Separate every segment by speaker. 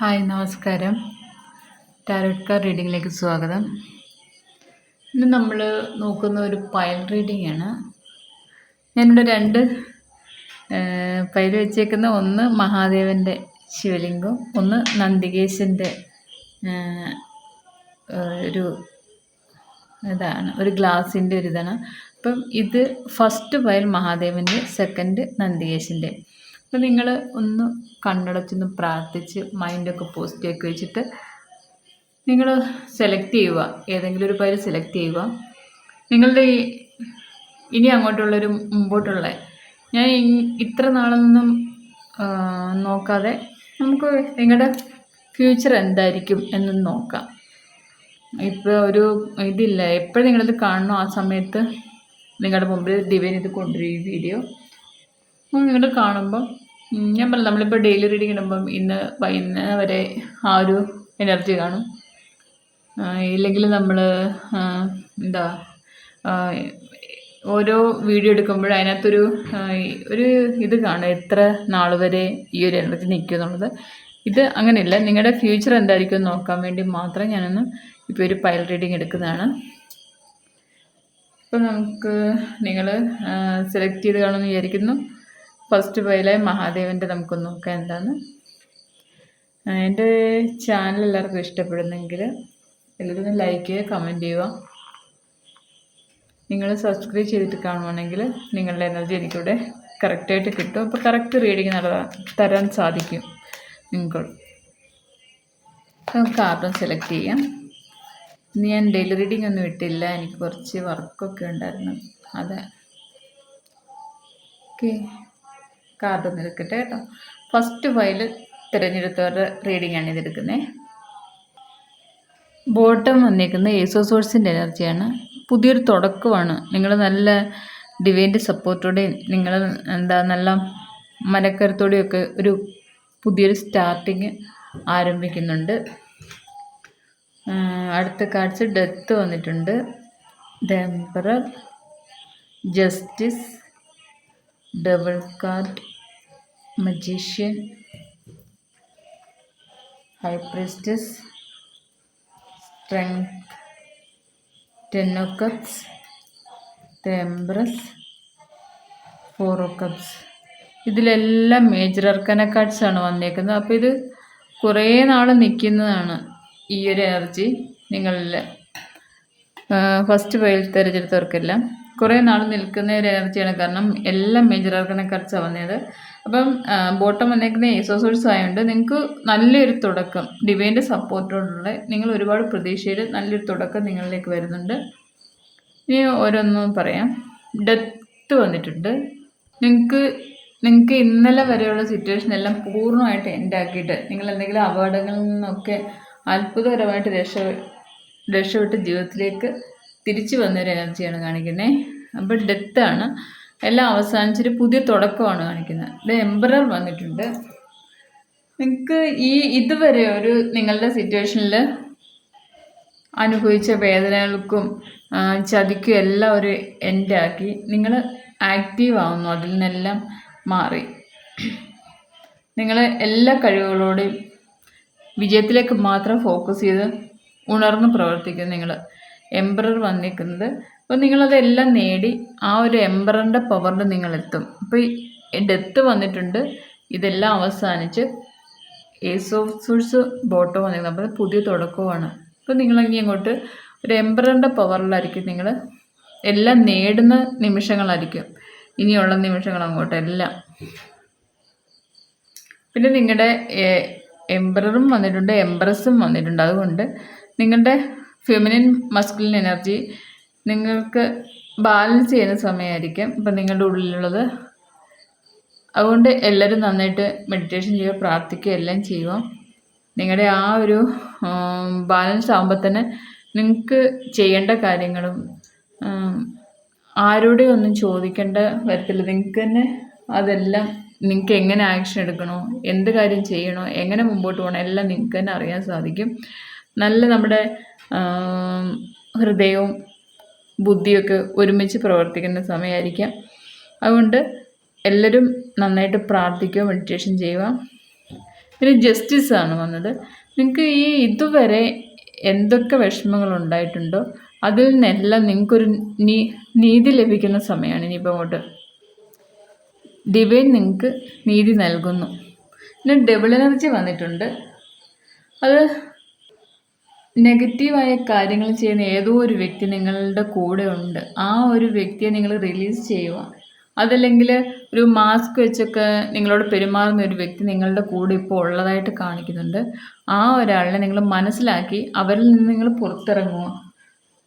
Speaker 1: Hi നമസ്കാരം. Tarot car റീഡിങ്ങിലേക്ക് സ്വാഗതം. ഇന്ന് നമ്മൾ നോക്കുന്ന ഒരു പയൽ റീഡിംഗ് ആണ്. ഞാനിവിടെ രണ്ട് പയൽ വെച്ചേക്കുന്ന ഒന്ന് മഹാദേവന്റെ ശിവലിംഗം ഒന്ന് നന്ദികേശന്റെ ഒരു ഇതാണ് ഒരു ഗ്ലാസിന്റെ ഒരു ഇതാണ് അപ്പം ഇത് ഫസ്റ്റ് പയൽ മഹാദേവന്റെ സെക്കൻഡ് നന്ദികേശന്റെ അപ്പം നിങ്ങൾ ഒന്ന് കണ്ണടച്ചൊന്ന് പ്രാർത്ഥിച്ച് മൈൻഡൊക്കെ പോസിറ്റീവ് വെച്ചിട്ട് നിങ്ങൾ സെലക്ട് ചെയ്യുക. ഏതെങ്കിലും ഒരു പേര് സെലക്ട് ചെയ്യുക. നിങ്ങളുടെ ഈ ഇനി അങ്ങോട്ടുള്ളൊരു മുമ്പോട്ടുള്ള. ഞാൻ ഇത്ര നാളൊന്നും നോക്കാതെ നമുക്ക് നിങ്ങളുടെ ഫ്യൂച്ചർ എന്തായിരിക്കും എന്ന് നോക്കാം. ഇപ്പോൾ ഒരു ഇതില്ല. എപ്പോഴും നിങ്ങളിത് കാണണോ ആ സമയത്ത് നിങ്ങളുടെ മുമ്പിൽ ഡിവൈൻ ഇത് കൊണ്ടുവരും ഈ വീഡിയോ നിങ്ങൾ കാണുമ്പം ഞാൻ പറഞ്ഞു നമ്മളിപ്പോൾ ഡെയിലി റീഡിങ് ഇടുമ്പം ഇന്ന് വൈകുന്നേരം വരെ ആ ഒരു എനർജി കാണും. ഇല്ലെങ്കിൽ നമ്മൾ എന്താ ഓരോ വീഡിയോ എടുക്കുമ്പോൾ അതിനകത്തൊരു ഒരു ഇത് കാണും എത്ര നാൾ വരെ ഈ ഒരു എനർജി നിൽക്കും എന്നുള്ളത്. ഇത് അങ്ങനെയല്ല നിങ്ങളുടെ ഫ്യൂച്ചർ എന്തായിരിക്കും നോക്കാൻ വേണ്ടി മാത്രം ഞാനൊന്ന് ഇപ്പോൾ ഒരു പൈൽ റീഡിങ് എടുക്കുന്നതാണ്. ഇപ്പം നമുക്ക് നിങ്ങൾ സെലക്ട് ചെയ്ത് കാണുമെന്ന് വിചാരിക്കുന്നു. ഫസ്റ്റ് പോയിലെ മഹാദേവന്റെ നമുക്കൊന്ന് നോക്കാം എന്താണ് എന്റെ ചാനൽ എല്ലാവർക്കും ഇഷ്ടപ്പെടുന്നെങ്കിൽ എല്ലാവരും ലൈക്ക് ചെയ്യുക കമന്റ് ചെയ്യുക. നിങ്ങൾ സബ്സ്ക്രൈബ് ചെയ്തിട്ട് കാണുവാണെങ്കിൽ നിങ്ങളുടെ എനർജി എനിക്കിവിടെ കറക്റ്റായിട്ട് കിട്ടും. അപ്പോൾ കറക്റ്റ് റീഡിങ് നടത്താൻ തരാൻ സാധിക്കും നിങ്ങൾ കാർഡും സെലക്ട് ചെയ്യാം. ഇന്ന് ഞാൻ ഡെയിലി റീഡിംഗ് ഒന്നും ഇട്ടില്ല. എനിക്ക് കുറച്ച് വർക്കൊക്കെ ഉണ്ടായിരുന്നു. അതെ. ഓക്കെ കാർഡ് നിൽക്കട്ടെ കേട്ടോ. ഫസ്റ്റ് ഫയൽ തിരഞ്ഞെടുത്തവരുടെ റീഡിംഗ് ആണ് ഇതെടുക്കുന്നത് ബോട്ടം വന്നിരിക്കുന്നത് ഏസോ സോഴ്സിന്റെ എനർജിയാണ് പുതിയൊരു തുടക്കമാണ്. നിങ്ങൾ നല്ല ഡിവൈന്റെ സപ്പോർട്ടോടെയും നിങ്ങൾ എന്താ നല്ല മനക്കരുത്തോടെയൊക്കെ ഒരു പുതിയൊരു സ്റ്റാർട്ടിങ് ആരംഭിക്കുന്നുണ്ട്. അടുത്ത കാർഡ്സ് ഡെത്ത് വന്നിട്ടുണ്ട്. The emperor justice double card magician high priestess strength ten of cups the empress cups ഇതിലെല്ലാം മേജർ അർക്കന ആണ് വന്നേക്കുന്നത്. അപ്പോൾ ഇത് കുറേ നാൾ നിൽക്കുന്നതാണ് ഈ ഒരു എനർജി നിങ്ങളിൽ ഫസ്റ്റ് വെയിൽ തിരഞ്ഞെടുത്തവർക്കെല്ലാം. കുറേ നാൾ നിൽക്കുന്ന ഒരു എനർജിയാണ് കാരണം എല്ലാം മേജർ ഓർഗനെ കറച്ചാണ് വന്നത് അപ്പം ബോട്ടം വന്നേക്കുന്ന ഏസോസോഴ്സ് ആയതുകൊണ്ട് നിങ്ങൾക്ക് നല്ലൊരു തുടക്കം ഡിവൈന്റെ സപ്പോർട്ടോടുള്ള നിങ്ങൾ ഒരുപാട് പ്രതീക്ഷയിൽ നല്ലൊരു തുടക്കം നിങ്ങളിലേക്ക് വരുന്നുണ്ട്. ഇനി ഓരോന്നും പറയാം. ഡെത്ത് വന്നിട്ടുണ്ട്. നിങ്ങൾക്ക് നിങ്ങൾക്ക് ഇന്നലെ വരെയുള്ള സിറ്റുവേഷൻ എല്ലാം പൂർണമായിട്ട് എൻഡാക്കിയിട്ട് നിങ്ങൾ എന്തെങ്കിലും അപകടങ്ങളിൽ നിന്നൊക്കെ അത്ഭുതകരമായിട്ട് രക്ഷ രക്ഷപ്പെട്ട് ജീവിതത്തിലേക്ക് തിരിച്ചു വന്നൊരു എനർജിയാണ് കാണിക്കുന്നത് അപ്പോൾ ആണ്. എല്ലാം അവസാനിച്ചൊരു പുതിയ തുടക്കമാണ് കാണിക്കുന്നത് ഇത് എംബറർ വന്നിട്ടുണ്ട്. നിങ്ങൾക്ക് ഈ ഇതുവരെ ഒരു നിങ്ങളുടെ സിറ്റുവേഷനിൽ അനുഭവിച്ച വേദനകൾക്കും ചതിക്കും എല്ലാം ഒരു എൻഡാക്കി നിങ്ങൾ ആക്റ്റീവ് ആവുന്നു. അതിൽ നിന്നെല്ലാം മാറി. നിങ്ങൾ എല്ലാ കഴിവുകളോടെയും വിജയത്തിലേക്ക് മാത്രം ഫോക്കസ് ചെയ്ത് ഉണർന്ന് പ്രവർത്തിക്കും നിങ്ങൾ എംബറർ വന്നിരിക്കുന്നത്. അപ്പോൾ നിങ്ങളതെല്ലാം നേടി ആ ഒരു എംബ്രറിന്റെ പവറിൽ നിങ്ങളെത്തും. അപ്പോൾ ഡെത്ത് വന്നിട്ടുണ്ട്. ഇതെല്ലാം അവസാനിച്ച് ഏസ് ഓഫ് സൂഴ്സ് ബോട്ടോ വന്നിരിക്കുന്നത് അപ്പോൾ പുതിയ തുടക്കമാണ് അപ്പോൾ നിങ്ങളിനി അങ്ങോട്ട് ഒരു എംബ്രറിന്റെ പവറിലായിരിക്കും നിങ്ങൾ എല്ലാം നേടുന്ന നിമിഷങ്ങളായിരിക്കും. ഇനിയുള്ള നിമിഷങ്ങൾ അങ്ങോട്ട് എല്ലാം. പിന്നെ നിങ്ങളുടെ എംബ്രറും വന്നിട്ടുണ്ട്. എംബ്രസും വന്നിട്ടുണ്ട്. അതുകൊണ്ട് നിങ്ങളുടെ ഫെമിനിൻ മസ്കുലിൻ എനർജി നിങ്ങൾക്ക് ബാലൻസ് ചെയ്യുന്ന സമയമായിരിക്കും. ഇപ്പം നിങ്ങളുടെ ഉള്ളിലുള്ളത്. അതുകൊണ്ട് എല്ലാവരും നന്നായിട്ട് മെഡിറ്റേഷൻ ചെയ്യുക പ്രാർത്ഥിക്കുക എല്ലാം ചെയ്യുക. നിങ്ങളുടെ ആ ഒരു ബാലൻസ് ആകുമ്പോൾ തന്നെ നിങ്ങൾക്ക് ചെയ്യേണ്ട കാര്യങ്ങളും ആരോടെയും ഒന്നും ചോദിക്കേണ്ട വരത്തില്ല നിങ്ങൾക്ക് തന്നെ അതെല്ലാം നിങ്ങൾക്ക് എങ്ങനെ ആക്ഷൻ എടുക്കണോ എന്ത് കാര്യം ചെയ്യണോ എങ്ങനെ മുമ്പോട്ട് പോകണം എല്ലാം നിങ്ങൾക്ക് തന്നെ അറിയാൻ സാധിക്കും. നല്ല നമ്മുടെ ഹൃദയവും ബുദ്ധിയൊക്കെ ഒരുമിച്ച് പ്രവർത്തിക്കുന്ന സമയമായിരിക്കാം. അതുകൊണ്ട് എല്ലാവരും നന്നായിട്ട് പ്രാർത്ഥിക്കുക മെഡിറ്റേഷൻ ചെയ്യുക. പിന്നെ ജസ്റ്റിസ് ആണ് വന്നത്. നിങ്ങൾക്ക് ഈ ഇതുവരെ എന്തൊക്കെ വിഷമങ്ങൾ ഉണ്ടായിട്ടുണ്ടോ അതിൽ നിന്നെല്ലാം നിങ്ങൾക്കൊരു നീ നീതി ലഭിക്കുന്ന സമയമാണ്. ഇനിയിപ്പോൾ അങ്ങോട്ട്. ഡിവൈൻ നിങ്ങൾക്ക് നീതി നൽകുന്നു. പിന്നെ ഡബിൾ എനർജി വന്നിട്ടുണ്ട്. അത് നെഗറ്റീവായ കാര്യങ്ങൾ ചെയ്യുന്ന ഏതോ ഒരു വ്യക്തി നിങ്ങളുടെ കൂടെ ഉണ്ട്. ആ ഒരു വ്യക്തിയെ നിങ്ങൾ റിലീസ് ചെയ്യുക. അതല്ലെങ്കിൽ ഒരു മാസ്ക് വെച്ചൊക്കെ നിങ്ങളോട് പെരുമാറുന്ന ഒരു വ്യക്തി നിങ്ങളുടെ കൂടെ ഇപ്പോൾ ഉള്ളതായിട്ട് കാണിക്കുന്നുണ്ട്. ആ ഒരാളിനെ നിങ്ങൾ മനസ്സിലാക്കി അവരിൽ നിന്ന് നിങ്ങൾ പുറത്തിറങ്ങുക.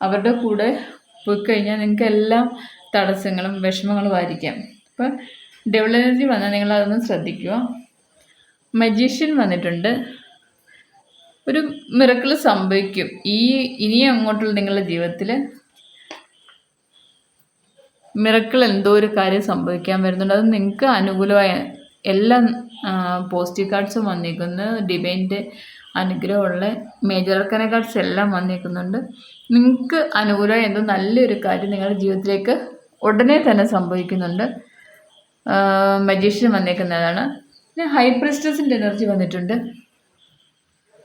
Speaker 1: അവരുടെ കൂടെ പോയി കഴിഞ്ഞാൽ നിങ്ങൾക്ക് എല്ലാ തടസ്സങ്ങളും വിഷമങ്ങളും ആയിരിക്കാം. അപ്പം ഡെവലപ്പ് വന്നാൽ നിങ്ങൾ അതൊന്ന് ശ്രദ്ധിക്കുക. മജീഷ്യൻ വന്നിട്ടുണ്ട്. ഒരു മിറക്കിൾ സംഭവിക്കും. ഈ ഇനി അങ്ങോട്ടുള്ള നിങ്ങളുടെ ജീവിതത്തിൽ മിറക്കിൾ എന്തോ ഒരു കാര്യം സംഭവിക്കാൻ വരുന്നുണ്ട്. അത് നിങ്ങൾക്ക് അനുകൂലമായ എല്ലാ പോസിറ്റീവ് കാർഡ്സും വന്നിരിക്കുന്നു. ഡിവൈന്റെ അനുഗ്രഹമുള്ള മേജർ അർക്കന കാർഡ്സ് എല്ലാം വന്നിരിക്കുന്നുണ്ട്. നിങ്ങൾക്ക് അനുകൂലമായ എന്തോ നല്ലൊരു കാര്യം നിങ്ങളുടെ ജീവിതത്തിലേക്ക് ഉടനെ തന്നെ സംഭവിക്കുന്നുണ്ട്. മജീഷ്യൻ വന്നേക്കുന്നതാണ് പിന്നെ ഹൈ പ്രിസ്റ്റസിന്റെ എനർജി വന്നിട്ടുണ്ട്.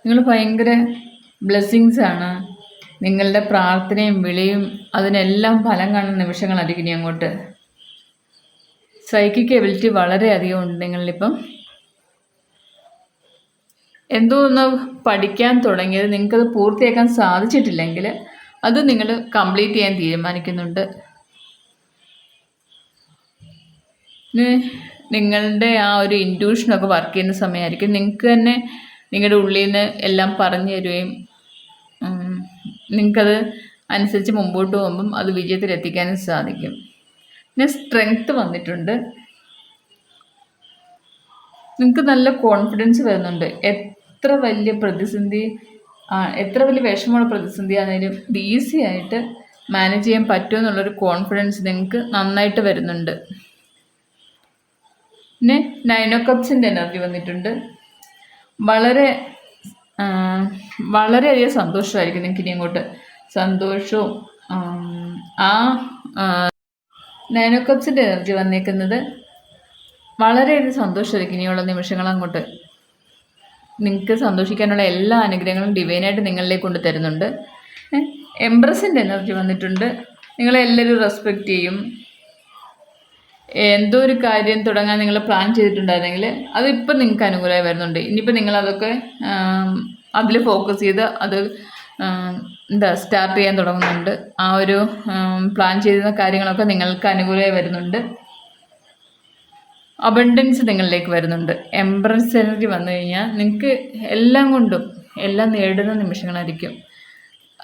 Speaker 1: നിങ്ങൾ ഭയങ്കര ബ്ലെസ്സിങ്സ് ആണ്. നിങ്ങളുടെ പ്രാർത്ഥനയും വിളിയും അതിനെല്ലാം ഫലം കാണുന്ന നിമിഷങ്ങളായിരിക്കും ഇനി അങ്ങോട്ട്. സൈക്കിക് എബിലിറ്റി വളരെയധികം ഉണ്ട് നിങ്ങളിലിപ്പം എന്തോ ഒന്ന് പഠിക്കാൻ തുടങ്ങിയത് നിങ്ങൾക്കത് പൂർത്തിയാക്കാൻ സാധിച്ചിട്ടില്ലെങ്കിൽ അത് നിങ്ങൾ കംപ്ലീറ്റ് ചെയ്യാൻ തീരുമാനിക്കുന്നുണ്ട്. നിങ്ങളുടെ ആ ഒരു ഇന്റ്യൂഷനൊക്കെ വർക്ക് ചെയ്യുന്ന സമയമായിരിക്കും. നിങ്ങൾക്ക് തന്നെ നിങ്ങളുടെ ഉള്ളിൽ നിന്ന് എല്ലാം പറഞ്ഞു തരുകയും നിങ്ങൾക്കത് അനുസരിച്ച് മുമ്പോട്ട് പോകുമ്പം അത് വിജയത്തിലെത്തിക്കാനും സാധിക്കും. പിന്നെ സ്ട്രെങ്ത്ത് വന്നിട്ടുണ്ട്. നിങ്ങൾക്ക് നല്ല കോൺഫിഡൻസ് വരുന്നുണ്ട്. എത്ര വലിയ പ്രതിസന്ധി എത്ര വലിയ വിഷമമുള്ള പ്രതിസന്ധി ആണെങ്കിലും ഇത് ഈസി ആയിട്ട് മാനേജ് ചെയ്യാൻ പറ്റുമെന്നുള്ളൊരു കോൺഫിഡൻസ് നിങ്ങൾക്ക് നന്നായിട്ട് വരുന്നുണ്ട്. പിന്നെ നൈനോ കപ്സിന്റെ എനർജി വന്നിട്ടുണ്ട്. വളരെ വളരെയധികം സന്തോഷമായിരിക്കും നിങ്ങൾക്ക് ഇനി അങ്ങോട്ട്. സന്തോഷവും ആ നൈനോ കപ്സിന്റെ എനർജി വന്നേക്കുന്നത് വളരെയധികം സന്തോഷമായിരിക്കും ഇനിയുള്ള നിമിഷങ്ങൾ അങ്ങോട്ട്. നിങ്ങൾക്ക് സന്തോഷിക്കാനുള്ള എല്ലാ അനുഗ്രഹങ്ങളും ഡിവൈനായിട്ട് നിങ്ങളിലേക്ക് കൊണ്ട് തരുന്നുണ്ട്. എംബ്രസിന്റെ എനർജി വന്നിട്ടുണ്ട്. നിങ്ങളെല്ലാവരും റെസ്പെക്റ്റ് ചെയ്യും. എന്തോ ഒരു കാര്യം തുടങ്ങാൻ നിങ്ങൾ പ്ലാൻ ചെയ്തിട്ടുണ്ടായിരുന്നെങ്കിൽ അതിപ്പോൾ നിങ്ങൾക്ക് അനുകൂലമായി വരുന്നുണ്ട്. ഇനിയിപ്പോൾ നിങ്ങൾ അതൊക്കെ അതിൽ ഫോക്കസ് ചെയ്ത് അത് എന്താ സ്റ്റാർട്ട് ചെയ്യാൻ തുടങ്ങുന്നുണ്ട്. ആ ഒരു പ്ലാൻ ചെയ്തിരുന്ന കാര്യങ്ങളൊക്കെ നിങ്ങൾക്ക് അനുകൂലമായി വരുന്നുണ്ട്. അബണ്ടൻസ് നിങ്ങളിലേക്ക് വരുന്നുണ്ട്. എംബ്രൻസ് എനർജി വന്നു കഴിഞ്ഞാൽ നിങ്ങൾക്ക് എല്ലാം കൊണ്ടും എല്ലാം നേടുന്ന നിമിഷങ്ങളായിരിക്കും.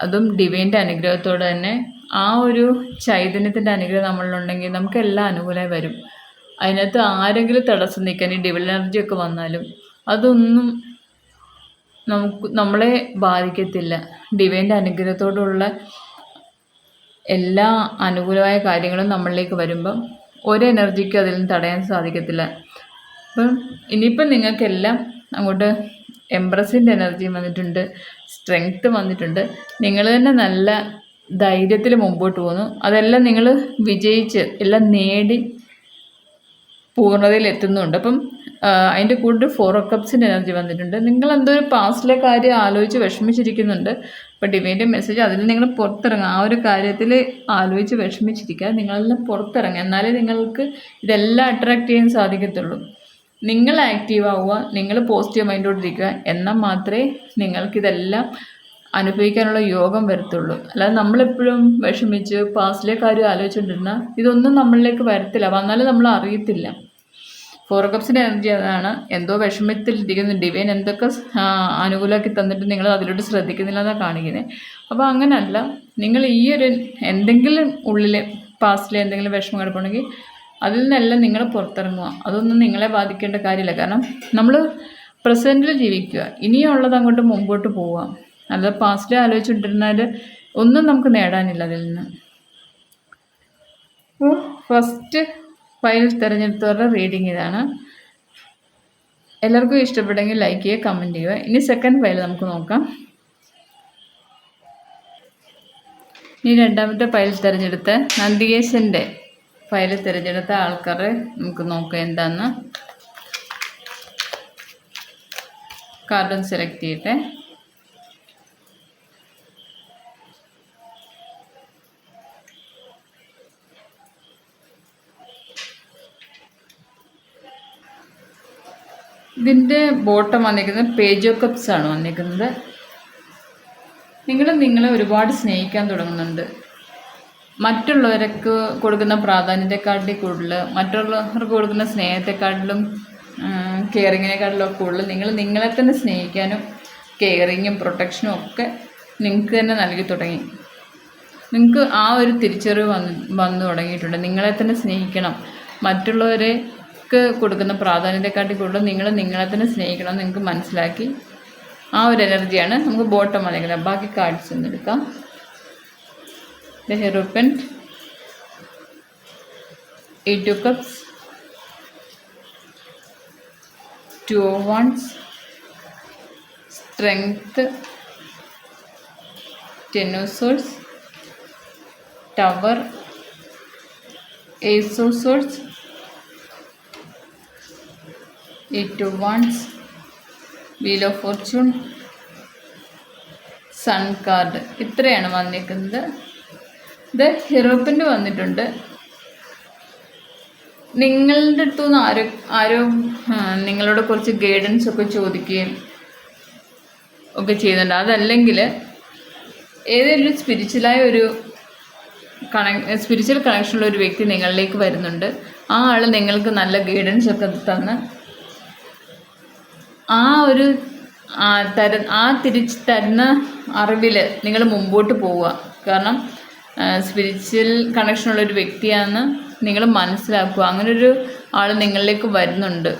Speaker 1: അതും ഡിവൈന്റെ അനുഗ്രഹത്തോടെ തന്നെ ആ ഒരു ചൈതന്യത്തിന്റെ അനുഗ്രഹം നമ്മളിലുണ്ടെങ്കിൽ നമുക്ക് എല്ലാം അനുകൂലമായി വരും. അതിനകത്ത് ആരെങ്കിലും തടസ്സം നിൽക്കാൻ ഈ ഡിവൽ എനർജി ഒക്കെ വന്നാലും അതൊന്നും നമുക്ക് നമ്മളെ ബാധിക്കത്തില്ല. ഡിവൈന്റെ അനുഗ്രഹത്തോടുള്ള എല്ലാ അനുകൂലമായ കാര്യങ്ങളും നമ്മളിലേക്ക് വരുമ്പം ഒരു എനർജിക്കും അതിൽ നിന്ന് തടയാൻ സാധിക്കത്തില്ല. അപ്പം ഇനിയിപ്പം നിങ്ങൾക്കെല്ലാം അങ്ങോട്ട് എംബ്രസിന്റെ എനർജി വന്നിട്ടുണ്ട് സ്ട്രെങ്ത്ത് വന്നിട്ടുണ്ട്. നിങ്ങൾ തന്നെ നല്ല ധൈര്യത്തിൽ മുമ്പോട്ട് പോകുന്നു. അതെല്ലാം നിങ്ങൾ വിജയിച്ച് എല്ലാം നേടി പൂർണതയിൽ എത്തുന്നുണ്ട്. അപ്പം അതിന്റെ കൂടുതൽ ഫോർ കപ്സിന്റെ എനർജി വന്നിട്ടുണ്ട്. നിങ്ങൾ എന്തോ ഒരു പാസ്റ്റിലെ കാര്യം ആലോചിച്ച് വിഷമിച്ചിരിക്കുന്നുണ്ട്. അപ്പം ഡിവൈന്റെ മെസ്സേജ് അതിൽ നിങ്ങൾ പുറത്തിറങ്ങുക ആ ഒരു കാര്യത്തിൽ ആലോചിച്ച് വിഷമിച്ചിരിക്കുക. നിങ്ങളെല്ലാം പുറത്തിറങ്ങുക എന്നാലേ നിങ്ങൾക്ക് ഇതെല്ലാം അട്രാക്റ്റ് ചെയ്യാൻ സാധിക്കത്തുള്ളൂ. നിങ്ങൾ ആക്റ്റീവ് ആവുക. നിങ്ങൾ പോസിറ്റീവ് മൈൻഡോട്ടിരിക്കുക എന്നാൽ മാത്രമേ നിങ്ങൾക്കിതെല്ലാം അനുഭവിക്കാനുള്ള യോഗം വരത്തുള്ളൂ. അല്ലാതെ നമ്മളെപ്പോഴും വിഷമിച്ച് പാസ്റ്റിലെ കാര്യം ആലോചിച്ചുകൊണ്ടിരുന്നാൽ ഇതൊന്നും നമ്മളിലേക്ക് വരത്തില്ല. വന്നാലും നമ്മൾ അറിയത്തില്ല. ഫോർ കപ്സിന്റെ എനർജി അതാണ്. എന്തോ വിഷമത്തിലിരിക്കുന്നു. ഡിവൈൻ എന്തൊക്കെ അനുകൂലമാക്കി തന്നിട്ട് നിങ്ങൾ അതിലോട്ട് ശ്രദ്ധിക്കുന്നില്ല എന്നാണ് കാണിക്കുന്നത് അപ്പോൾ അങ്ങനല്ല. നിങ്ങൾ ഈ ഒരു എന്തെങ്കിലും ഉള്ളിലെ പാസ്റ്റിലെ എന്തെങ്കിലും വിഷമം കിടപ്പുണ്ടെങ്കിൽ അതിൽ നിന്നെല്ലാം നിങ്ങൾ പുറത്തിറങ്ങുക. അതൊന്നും നിങ്ങളെ ബാധിക്കേണ്ട കാര്യമില്ല. കാരണം നമ്മൾ പ്രസന്റിൽ ജീവിക്കുക. ഇനിയുള്ളത് അങ്ങോട്ട് മുമ്പോട്ട് പോവുക. അല്ലാതെ പാസ്റ്റിൽ ആലോചിച്ചുകൊണ്ടിരുന്നാൽ ഒന്നും നമുക്ക് നേടാനില്ല അതിൽ നിന്ന്. ഫസ്റ്റ് ഫയൽ തിരഞ്ഞെടുത്തവരുടെ റീഡിംഗ് ഇതാണ്. എല്ലാവർക്കും ഇഷ്ടപ്പെട്ടെങ്കിൽ ലൈക്ക് ചെയ്യുക കമന്റ് ചെയ്യുക. ഇനി സെക്കൻഡ് ഫയൽ നമുക്ക് നോക്കാം. ഇനി രണ്ടാമത്തെ ഫയൽ തിരഞ്ഞെടുത്ത് നന്ദികേശന്റെ ഫയൽ തിരഞ്ഞെടുത്ത ആൾക്കാരെ നമുക്ക് നോക്കാം എന്താണെന്ന് കാർഡൊന്ന് സെലക്ട് ചെയ്യട്ടെ. ഇതിന്റെ ബോട്ടം വന്നിരിക്കുന്നത് പേജോ കപ്സ് ആണ് വന്നിരിക്കുന്നത്. നിങ്ങൾ നിങ്ങളെ ഒരുപാട് സ്നേഹിക്കാൻ തുടങ്ങുന്നുണ്ട്. മറ്റുള്ളവർക്ക് കൊടുക്കുന്ന പ്രാധാന്യത്തെക്കാട്ടിൽ കൂടുതൽ മറ്റുള്ളവർക്ക് കൊടുക്കുന്ന സ്നേഹത്തെക്കാട്ടിലും കെയറിങ്ങിനെക്കാട്ടിലും ഒക്കെ കൂടുതൽ നിങ്ങൾ നിങ്ങളെ തന്നെ സ്നേഹിക്കാനും കെയറിങ്ങും പ്രൊട്ടക്ഷനും ഒക്കെ നിങ്ങൾക്ക് തന്നെ നൽകി തുടങ്ങി. നിങ്ങൾക്ക് ആ ഒരു തിരിച്ചറിവ് വന്ന് വന്നു തുടങ്ങിയിട്ടുണ്ട്. നിങ്ങളെ തന്നെ സ്നേഹിക്കണം. മറ്റുള്ളവർക്ക് കൊടുക്കുന്ന പ്രാധാന്യത്തെക്കാട്ടി കൂടുതൽ നിങ്ങൾ നിങ്ങളെ തന്നെ സ്നേഹിക്കണം നിങ്ങൾക്ക് മനസ്സിലാക്കി ആ ഒരു എനർജിയാണ് നമുക്ക് ബോട്ടം അല്ലെങ്കിൽ ബാക്കി കാർഡ്സ് ഒന്ന് എടുക്കാം. The hierophant eight cups two wands strength wands ടവർ swords tower ace wands wheel of fortune. Sun card ഇത്രയാണ് വന്നിരിക്കുന്നത്. ഇത് ഹെറോപ്പിന്റെ വന്നിട്ടുണ്ട്. നിങ്ങളുടെ അടുത്തു നിന്ന് ആരോ ആരോ നിങ്ങളോട് കുറച്ച് ഗൈഡൻസ് ഒക്കെ ചോദിക്കുകയും ഒക്കെ ചെയ്യുന്നുണ്ട്. അതല്ലെങ്കിൽ ഏതെങ്കിലും സ്പിരിച്വലായ ഒരു കണ സ്പിരിച്വൽ കണക്ഷനുള്ള ഒരു വ്യക്തി നിങ്ങളിലേക്ക് വരുന്നുണ്ട്. ആ ആൾ നിങ്ങൾക്ക് നല്ല ഗൈഡൻസ് ഒക്കെ തന്ന് ആ ഒരു തര ആ തിരിച്ച് തരുന്ന അറിവിൽ നിങ്ങൾ മുമ്പോട്ട് പോവുക. കാരണം സ്പിരിച്വൽ കണക്ഷനുള്ള ഒരു വ്യക്തിയാണെന്ന് നിങ്ങൾ മനസ്സിലാക്കുക. അങ്ങനൊരു ആൾ നിങ്ങളിലേക്ക് വരുന്നുണ്ട്.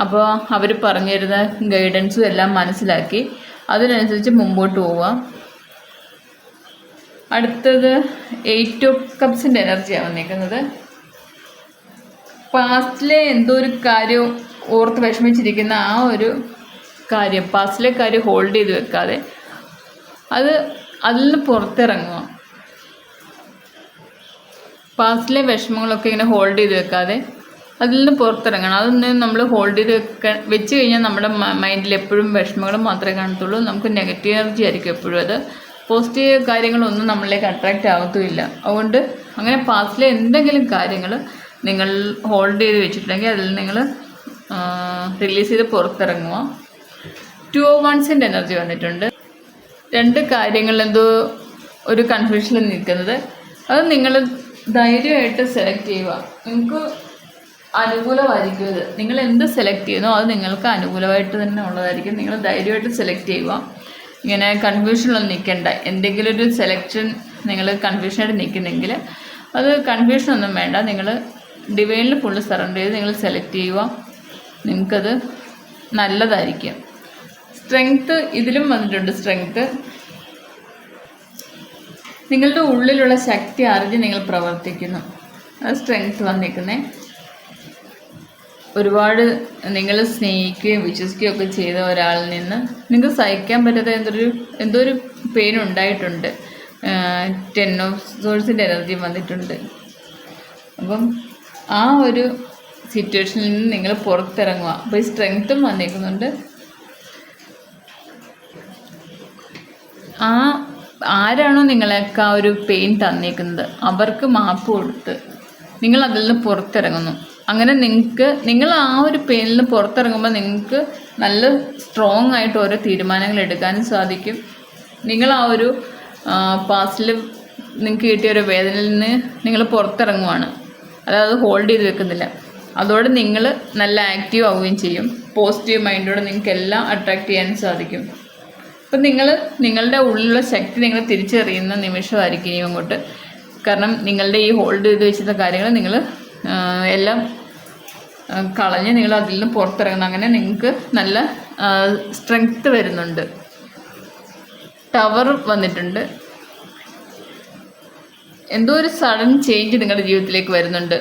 Speaker 1: അപ്പോൾ അവർ പറഞ്ഞു തരുന്ന ഗൈഡൻസും എല്ലാം മനസ്സിലാക്കി. അതിനനുസരിച്ച് മുമ്പോട്ട് പോവുക. അടുത്തത് എയ്റ്റ് ഓഫ് കപ്സിന്റെ എനർജിയാണ് വന്നിരിക്കുന്നത് പാസ്റ്റിലെ എന്തോ ഒരു കാര്യം ഓർത്ത് വിഷമിച്ചിരിക്കുന്ന ആ ഒരു കാര്യം പാസ്റ്റിലെ കാര്യം ഹോൾഡ് ചെയ്ത് വെക്കാതെ അത് അതിൽ നിന്ന് പുറത്തിറങ്ങുക. പാസ്റ്റിലെ വിഷമങ്ങളൊക്കെ ഇങ്ങനെ ഹോൾഡ് ചെയ്ത് വെക്കാതെ അതിൽ നിന്ന് പുറത്തിറങ്ങണം. അതൊന്നും നമ്മൾ ഹോൾഡ് ചെയ്ത് വെക്ക വെച്ച് കഴിഞ്ഞാൽ നമ്മുടെ മൈൻഡിൽ എപ്പോഴും വിഷമങ്ങൾ മാത്രമേ കാണത്തുള്ളൂ. നമുക്ക് നെഗറ്റീവ് എനർജി ആയിരിക്കും എപ്പോഴും. അത് പോസിറ്റീവ് കാര്യങ്ങളൊന്നും നമ്മളിലേക്ക് അട്രാക്റ്റ് ആവത്തുമില്ല. അതുകൊണ്ട് അങ്ങനെ പാസ്റ്റിലെ എന്തെങ്കിലും കാര്യങ്ങൾ നിങ്ങൾ ഹോൾഡ് ചെയ്ത് വെച്ചിട്ടുണ്ടെങ്കിൽ അതിൽ നിങ്ങൾ റിലീസ് ചെയ്ത് പുറത്തിറങ്ങുക ടു ഓ വൺസിന്റെ എനർജി വന്നിട്ടുണ്ട്. രണ്ട് കാര്യങ്ങളിൽ എന്തോ ഒരു കൺഫ്യൂഷനിൽ നിൽക്കുന്നത്. അത് നിങ്ങൾ ധൈര്യമായിട്ട് സെലക്ട് ചെയ്യുക നിങ്ങൾക്ക് അനുകൂലമായിരിക്കും ഇത്. നിങ്ങൾ എന്ത് സെലക്ട് ചെയ്യുന്നോ അത് നിങ്ങൾക്ക് അനുകൂലമായിട്ട് തന്നെ ഉള്ളതായിരിക്കും. നിങ്ങൾ ധൈര്യമായിട്ട് സെലക്ട് ചെയ്യുക ഇങ്ങനെ കൺഫ്യൂഷനിലൊന്നും നിൽക്കേണ്ട. എന്തെങ്കിലും ഒരു സെലക്ഷൻ നിങ്ങൾ കൺഫ്യൂഷനായിട്ട് നിൽക്കുന്നെങ്കിൽ അത് കൺഫ്യൂഷനൊന്നും വേണ്ട. നിങ്ങൾ ഡിവൈനിൽ ഫുള്ള് സറണ്ടർ ചെയ്ത് നിങ്ങൾ സെലക്ട് ചെയ്യുക നിങ്ങൾക്കത് നല്ലതായിരിക്കും. സ്ട്രെങ്ത്ത് ഇതിലും വന്നിട്ടുണ്ട് സ്ട്രെങ്ത്ത് നിങ്ങളുടെ ഉള്ളിലുള്ള ശക്തി അറിഞ്ഞ് നിങ്ങൾ പ്രവർത്തിക്കുന്നു. അത് സ്ട്രെങ്ത്ത് വന്നിരിക്കുന്നേ. ഒരുപാട് നിങ്ങൾ സ്നേഹിക്കുകയും വിശ്വസിക്കുകയും ഒക്കെ ചെയ്ത ഒരാളിൽ നിന്ന് നിങ്ങൾക്ക് സഹിക്കാൻ പറ്റാത്ത എന്തൊരു എന്തോ ഒരു പെയിൻ ഉണ്ടായിട്ടുണ്ട് ടെൻ ഓഫ് സോഴ്സിന്റെ എനർജി വന്നിട്ടുണ്ട്. അപ്പം ആ ഒരു സിറ്റുവേഷനിൽ നിന്ന് നിങ്ങൾ പുറത്തിറങ്ങുക. അപ്പോൾ ഈ സ്ട്രെങ്ത്തും വന്നേക്കുന്നുണ്ട്. ആ ആരാണോ നിങ്ങൾക്ക് ആ ഒരു പെയിൻ തന്നേക്കുന്നത്? അവർക്ക് മാപ്പ് കൊടുത്ത് നിങ്ങൾ അതിൽ നിന്ന് പുറത്തിറങ്ങുന്നു. അങ്ങനെ നിങ്ങൾക്ക് നിങ്ങൾ ആ ഒരു പെയിനിൽ നിന്ന് പുറത്തിറങ്ങുമ്പോൾ നിങ്ങൾക്ക് നല്ല സ്ട്രോങ് ആയിട്ട് ഓരോ തീരുമാനങ്ങൾ എടുക്കാനും സാധിക്കും. നിങ്ങൾ ആ ഒരു പാസ്റ്റിൽ നിങ്ങൾക്ക് കിട്ടിയ ഒരു വേദനയിൽ നിന്ന് നിങ്ങൾ പുറത്തിറങ്ങുവാണ്. അതായത് ഹോൾഡ് ചെയ്ത് വെക്കുന്നില്ല. അതോടെ നിങ്ങൾ നല്ല ആക്റ്റീവ് ആവുകയും ചെയ്യും. പോസിറ്റീവ് മൈൻഡോടെ നിങ്ങൾക്ക് എല്ലാം അട്രാക്റ്റ് ചെയ്യാൻ സാധിക്കും. അപ്പം നിങ്ങൾ നിങ്ങളുടെ ഉള്ളിലുള്ള ശക്തി നിങ്ങൾ തിരിച്ചറിയുന്ന നിമിഷമായിരിക്കും ഇനി അങ്ങോട്ട്. കാരണം നിങ്ങളുടെ ഈ ഹോൾഡ് ചെയ്ത് വെച്ചിരുന്ന കാര്യങ്ങൾ നിങ്ങൾ എല്ലാം കളഞ്ഞ് നിങ്ങൾ അതിൽ നിന്ന് പുറത്തിറങ്ങണം അങ്ങനെ നിങ്ങൾക്ക് നല്ല സ്ട്രെങ്ത് വരുന്നുണ്ട്. ടവർ വന്നിട്ടുണ്ട്. എന്തോ ഒരു സഡൻ ചേഞ്ച് നിങ്ങളുടെ ജീവിതത്തിലേക്ക് വരുന്നുണ്ട്.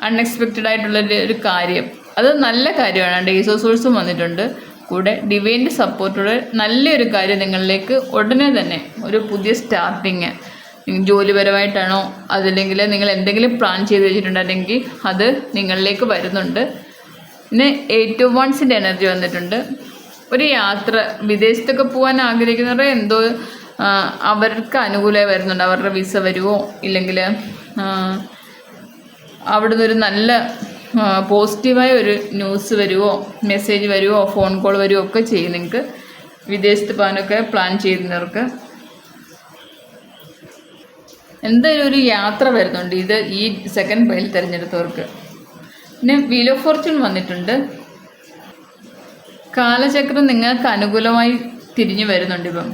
Speaker 1: അൺഎക്സ്പെക്റ്റഡ് ആയിട്ടുള്ള ഒരു- കാര്യം. അത് നല്ല കാര്യമാണ്. ഡേസോ സോഴ്സും വന്നിട്ടുണ്ട്. കൂടെ ഡിവൈന്റെ സപ്പോർട്ടോടെ നല്ലൊരു കാര്യം നിങ്ങളിലേക്ക് ഉടനെ തന്നെ ഒരു പുതിയ സ്റ്റാർട്ടിങ് ജോലിപരമായിട്ടാണോ? അതല്ലെങ്കിൽ നിങ്ങൾ എന്തെങ്കിലും പ്ലാൻ ചെയ്ത് വെച്ചിട്ടുണ്ടെങ്കിൽ അത് നിങ്ങളിലേക്ക് വരുന്നുണ്ട്. പിന്നെ എയ്റ്റ് ടു വൺസിന്റെ എനർജി വന്നിട്ടുണ്ട്. ഒരു യാത്ര വിദേശത്തൊക്കെ പോകാൻ ആഗ്രഹിക്കുന്നവരെ എന്തോ അവർക്ക് അനുകൂലമായി വരുന്നുണ്ട്. അവരുടെ വിസ വരുമോ ഇല്ലെങ്കിൽ അവിടുന്ന് ഒരു നല്ല പോസിറ്റീവായ ഒരു ന്യൂസ് വരുമോ മെസ്സേജ് വരുമോ ഫോൺ കോൾ വരുമോ ഒക്കെ ചെയ്യും. നിങ്ങൾക്ക് വിദേശത്ത് പോകാനൊക്കെ പ്ലാൻ ചെയ്യുന്നവർക്ക്. എന്തായാലും ഒരു യാത്ര വരുന്നുണ്ട്. ഇത് ഈ സെക്കൻഡ് ബൈൽ തിരഞ്ഞെടുത്തവർക്ക്. പിന്നെ വീൽ ഓഫ് ഫോർച്യൂൺ വന്നിട്ടുണ്ട്. കാലചക്രം നിങ്ങൾക്ക് അനുകൂലമായി തിരിഞ്ഞു വരുന്നുണ്ട് ഇപ്പം.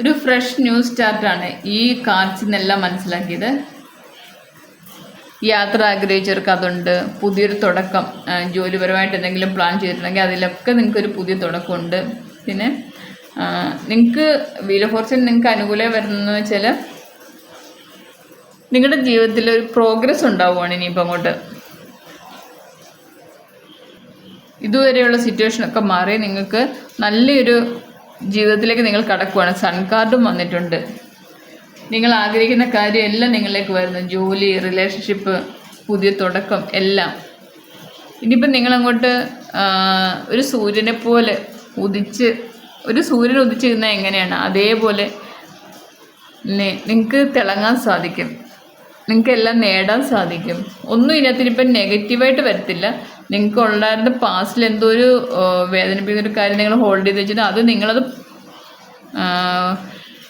Speaker 1: ഒരു ഫ്രഷ് ന്യൂ സ്റ്റാർട്ടാണ് ഈ കാർഡ്സിൽ നിന്നെല്ലാം മനസ്സിലാക്കിയത്. യാത്ര ആഗ്രഹിച്ചവർക്ക് അതുണ്ട്. പുതിയൊരു തുടക്കം ജോലിപരമായിട്ട് എന്തെങ്കിലും പ്ലാൻ ചെയ്തിട്ടുണ്ടെങ്കിൽ അതിലൊക്കെ നിങ്ങൾക്ക് ഒരു പുതിയ തുടക്കമുണ്ട്. പിന്നെ നിങ്ങൾക്ക് ഓഫ് ഫോർച്യൂൺ നിങ്ങൾക്ക് അനുകൂലം വരുന്നതെന്ന് വെച്ചാൽ നിങ്ങളുടെ ജീവിതത്തിൽ ഒരു പ്രോഗ്രസ് ഉണ്ടാവുകയാണ് ഇനിയിപ്പോൾ അങ്ങോട്ട്. ഇതുവരെയുള്ള സിറ്റുവേഷനൊക്കെ മാറി നിങ്ങൾക്ക് നല്ലൊരു ജീവിതത്തിലേക്ക് നിങ്ങൾ കടക്കുകയാണ് സൺ കാർഡും വന്നിട്ടുണ്ട്. നിങ്ങൾ ആഗ്രഹിക്കുന്ന കാര്യം എല്ലാം നിങ്ങളിലേക്ക് വരുന്നു. ജോലി റിലേഷൻഷിപ്പ് പുതിയ തുടക്കം എല്ലാം. ഇനിയിപ്പം നിങ്ങളങ്ങോട്ട് ഒരു സൂര്യനെ പോലെ ഉദിച്ച് ഒരു സൂര്യൻ ഉദിച്ച് നിന്നാൽ എങ്ങനെയാണ്? അതേപോലെ നിങ്ങൾക്ക് തിളങ്ങാൻ സാധിക്കും. നിങ്ങൾക്ക് എല്ലാം നേടാൻ സാധിക്കും. ഒന്നും ഇതിനകത്ത് ഇനിയിപ്പം നെഗറ്റീവായിട്ട് വരത്തില്ല. നിങ്ങൾക്ക് ഉണ്ടായിരുന്ന പാസ്റ്റിൽ എന്തോ ഒരു വേദനിപ്പിക്കുന്ന ഒരു കാര്യം നിങ്ങൾ ഹോൾഡ് ചെയ്ത് വെച്ചിട്ട് അത് നിങ്ങളത്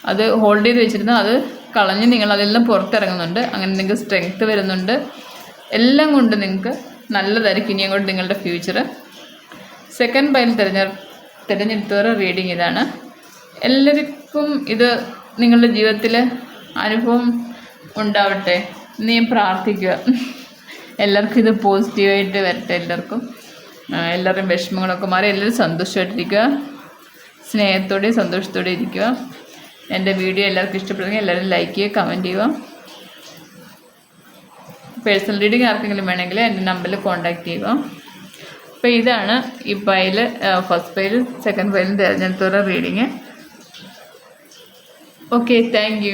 Speaker 1: അത് ഹോൾഡ് ചെയ്ത് വെച്ചിരുന്നു അത് കളഞ്ഞ് നിങ്ങൾ അതെല്ലാം പുറത്തിറങ്ങുന്നുണ്ട്. അങ്ങനെ നിങ്ങൾക്ക് സ്ട്രെങ്ത്ത് വരുന്നുണ്ട്. എല്ലാം കൊണ്ട് നിങ്ങൾക്ക് നല്ലതായിരിക്കും ഇനി അങ്ങോട്ട് നിങ്ങളുടെ ഫ്യൂച്ചർ സെക്കൻഡ് പൈൽ തിരഞ്ഞെ തിരഞ്ഞെടുത്തവരുടെ റീഡിങ് ഇതാണ്. എല്ലാവർക്കും ഇത് നിങ്ങളുടെ ജീവിതത്തിൽ അനുഭവം ഉണ്ടാവട്ടെ. നീ പ്രാർത്ഥിക്കുക. എല്ലാവർക്കും ഇത് പോസിറ്റീവായിട്ട് വരട്ടെ എല്ലാവർക്കും. എല്ലാവരുടെയും വിഷമങ്ങളൊക്കെ മാറി എല്ലാവരും സന്തോഷമായിട്ടിരിക്കുക. സ്നേഹത്തോടെയും സന്തോഷത്തോടെ ഇരിക്കുക. എന്റെ വീഡിയോ എല്ലാവർക്കും ഇഷ്ടപ്പെടുമെങ്കിൽ എല്ലാവരും ലൈക്ക് ചെയ്യുക കമന്റ് ചെയ്യുക. പേഴ്സണൽ റീഡിങ് ആർക്കെങ്കിലും വേണമെങ്കിൽ എന്റെ നമ്പറിൽ കോൺടാക്റ്റ് ചെയ്യുക. അപ്പോൾ ഇതാണ് ഈ പൈൽ ഫസ്റ്റ് പൈൽ സെക്കൻഡ് പൈലും തിരഞ്ഞെടുത്തോടെ റീഡിങ് ഓക്കെ താങ്ക്